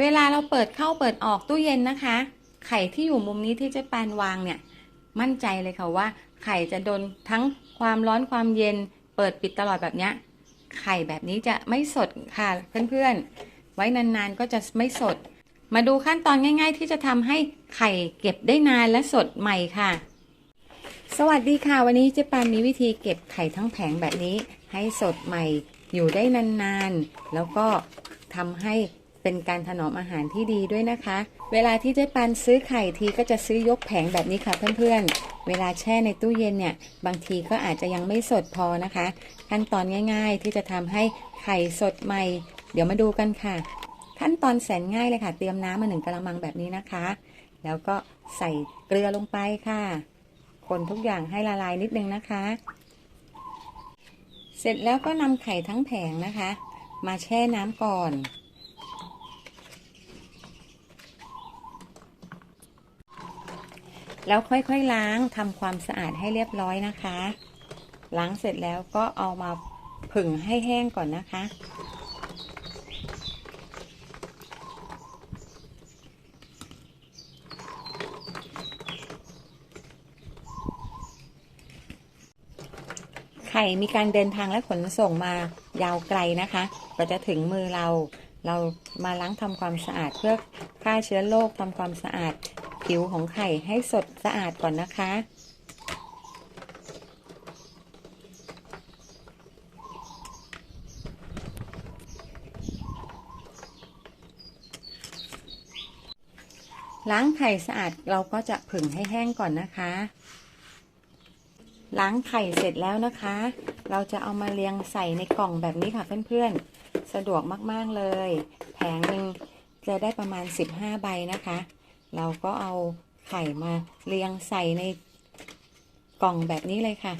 เวลาเราเปิดเข้าเปิดออกตู้เย็นนะคะ ไข่ที่อยู่มุมนี้ที่เจ๊ปานวางเนี่ย มั่นใจเลยค่ะว่า ไข่จะโดนทั้งความร้อนความเย็น เปิดปิดตลอดแบบเนี้ย ไข่แบบนี้จะไม่สดค่ะเพื่อนๆ ไว้นานๆก็จะไม่สด มาดูขั้นตอนง่าย ๆ ที่จะทำให้ไข่เก็บได้นานและสดใหม่ค่ะ สวัสดีค่ะ วันนี้เจ๊ปานมีวิธีเก็บไข่ทั้งแผงแบบนี้ ให้สดใหม่อยู่ได้นานๆ แล้วก็ทำให้ เป็นการถนอมอาหารที่ดีด้วยนะคะ เวลาที่เจ๊ปานซื้อไข่ทีก็จะซื้อยกแผงแบบนี้ค่ะเพื่อนๆ เวลาแช่ในตู้เย็นเนี่ย บางทีก็อาจจะยังไม่สดพอนะคะ ขั้นตอนง่ายๆ ที่จะทำให้ไข่สดใหม่ เดี๋ยวมาดูกันค่ะ ขั้นตอนแสนง่ายเลยค่ะ เตรียมน้ำมาหนึ่งกระมังแบบนี้นะคะ แล้วก็ใส่เกลือลงไปค่ะ คนทุกอย่างให้ละลายนิดนึงนะคะ เสร็จแล้วก็นำไข่ทั้งแผงนะคะ มาแช่น้ำก่อน แล้วค่อยๆล้างทำความสะอาดให้เรียบร้อยนะคะ ล้างเสร็จแล้วก็เอามาผึ่งให้แห้งก่อนนะคะ ไข่มีการเดินทางและขนส่งมายาวไกลนะคะก็จะถึงมือเรา เรามาล้างทำความสะอาดเพื่อฆ่าเชื้อโรคทำความสะอาด ผิวของไข่ให้สดสะอาดก่อนนะคะ ล้างไข่สะอาดเราก็จะผึ่งให้แห้งก่อนนะคะ ล้างไข่เสร็จแล้วนะคะ เราจะเอามาเรียงใส่ในกล่องแบบนี้ค่ะเพื่อนๆ สะดวกมากๆเลย แผงหนึ่งจะได้ประมาณ 15 ใบนะคะ เราก็เอาไข่มาเรียงใส่ในกล่องแบบนี้เลยค่ะ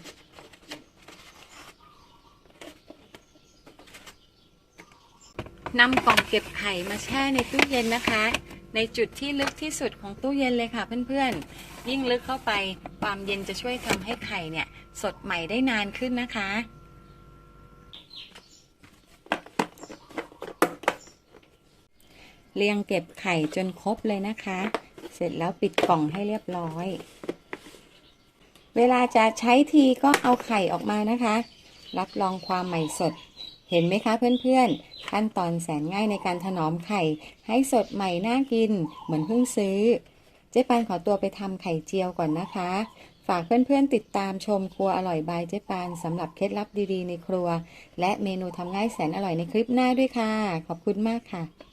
นำกล่องเก็บไข่มาแช่ในตู้เย็นนะคะ ในจุดที่ลึกที่สุดของตู้เย็นเลยค่ะเพื่อนๆ ยิ่งลึกเข้าไปความเย็นจะช่วยทำให้ไข่เนี่ย สดใหม่ได้นานขึ้นนะคะ เรียงเก็บไข่จนครบเลยนะคะ เสร็จแล้วปิดกล่องให้เรียบร้อย เวลาจะใช้ทีก็เอาไข่ออกมานะคะ รับรองความใหม่สด เห็นไหมคะเพื่อนๆ ขั้นตอนแสนง่ายในการถนอมไข่ ให้สดใหม่น่ากิน เหมือนเพิ่งซื้อ เจ๊ปานขอตัวไปทำไข่เจียวก่อนนะคะ ฝากเพื่อนๆติดตามชมครัวอร่อยบายเจ๊ปานสำหรับเคล็ดลับดีๆในครัว และเมนูทำง่ายแสนอร่อยในคลิปหน้าด้วยค่ะ ขอบคุณมากค่ะ